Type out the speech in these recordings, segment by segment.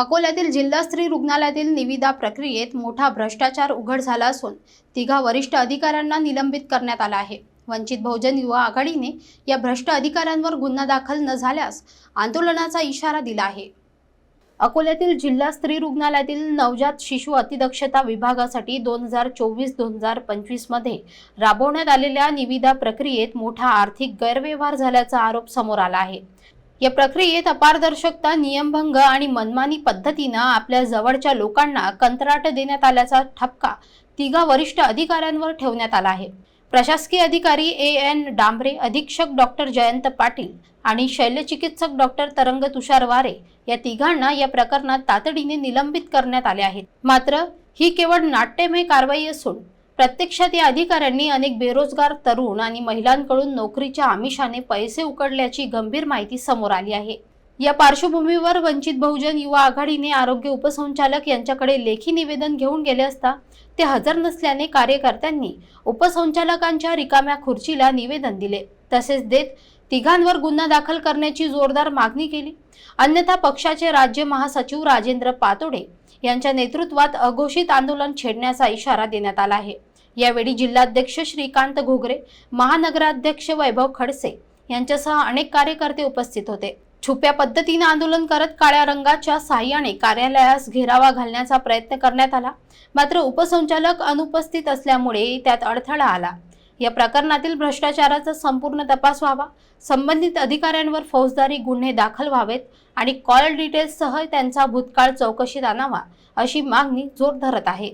अकोल्यातील जिल्हा स्त्री रुग्णालयातील निविदा प्रक्रियेत मोठा भ्रष्टाचार उघड झाला असून तिघा वरिष्ठ अधिकाऱ्यांना निलंबित करण्यात आला आहे. वंचित बहुजन युवा आघाडीने या भ्रष्ट अधिकाऱ्यांवर गुन्हा दाखल न झाल्यास आंदोलनाचा इशारा दिला आहे. अकोल्यातील जिल्हा स्त्री रुग्णालयातील नवजात शिशु अतिदक्षता विभागासाठी दोन हजार चोवीस दोन हजार पंचवीसमध्ये राबवण्यात आलेल्या निविदा प्रक्रियेत मोठा आर्थिक गैरव्यवहार झाल्याचा आरोप समोर आला आहे. या प्रक्रियेत अपारदर्शकता नियमभंग आणि मनमानी पद्धतीनं आपल्या जवळच्या लोकांना कंत्राट देण्यात आल्याचा ठपका तिघा वरिष्ठ अधिकाऱ्यांवर ठेवण्यात आला आहे. प्रशासकीय अधिकारी ए एन डांबरे अधीक्षक डॉक्टर जयंत पाटील आणि शल्यचिकित्सक डॉक्टर तरंग तुषार वारे या तिघांना या प्रकरणात तातडीने निलंबित करण्यात आले आहेत मात्र ही केवळ नाट्यमय कारवाई असून प्रत्यक्षात या अधिकाऱ्यांनी अनेक बेरोजगार तरुण आणि महिलांकडून नोकरीच्या आमिषाने पैसे उकडल्याची गंभीर माहिती समोर आली आहे. या पार्श्वभूमीवर वंचित बहुजन युवा आघाडीने आरोग्य उपसंचालक यांच्याकडे लेखी निवेदन घेऊन गेले असता ते हजर नसल्याने कार्यकर्त्यांनी उपसंचालकांच्या रिकाम्या खुर्चीला निवेदन दिले. तसेच देत तिघांवर गुन्हा दाखल करण्याची जोरदार मागणी केली. अन्यथा पक्षाचे राज्य महासचिव राजेंद्र पातोडे यांच्या नेतृत्वात अघोषित आंदोलन छेडण्याचा इशारा देण्यात आला आहे. यावेळी जिल्हाध्यक्ष श्रीकांत घोगरे महानगराध्यक्ष वैभव खडसे यांच्यासह अनेक कार्यकर्ते उपस्थित होते. छुप्या पद्धतीने आंदोलन करत काळ्या रंगाच्या साह्याने कार्यालयास घेरावा घालण्याचा प्रयत्न करण्यात आला. मात्र उपसंचालक अनुपस्थित असल्यामुळे त्यात अडथळा आला. या प्रकरणातील भ्रष्टाचाराचा संपूर्ण तपास व्हावा संबंधित अधिकाऱ्यांवर फौजदारी गुन्हे दाखल व्हावेत आणि कॉल डिटेल्ससह त्यांचा भूतकाळ चौकशीत आणावा अशी मागणी जोर धरत आहे.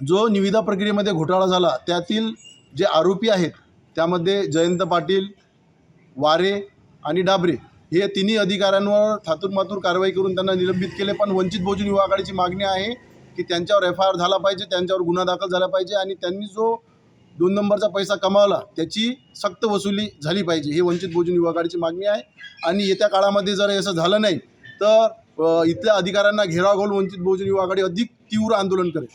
जो निविदा प्रक्रियेमध्ये घोटाळा झाला त्यातील जे आरोपी आहेत त्यामध्ये जयंत पाटील वारे आणि डाबरे हे तिन्ही अधिकाऱ्यांवर थातूरमातूर कारवाई करून त्यांना निलंबित केले. पण वंचित बहुजन युवा आघाडीची मागणी आहे की त्यांच्यावर एफ आय आर झाला पाहिजे त्यांच्यावर गुन्हा दाखल झाला पाहिजे आणि त्यांनी जो दोन नंबरचा पैसा कमावला त्याची सक्त वसुली झाली पाहिजे ही वंचित बहुजन युवा आघाडीची मागणी आहे. आणि येत्या काळामध्ये जर असं झालं नाही तर इथल्या अधिकाऱ्यांना घेराव घालून वंचित बहुजन युवा आघाडी अधिक तीव्र आंदोलन करेल.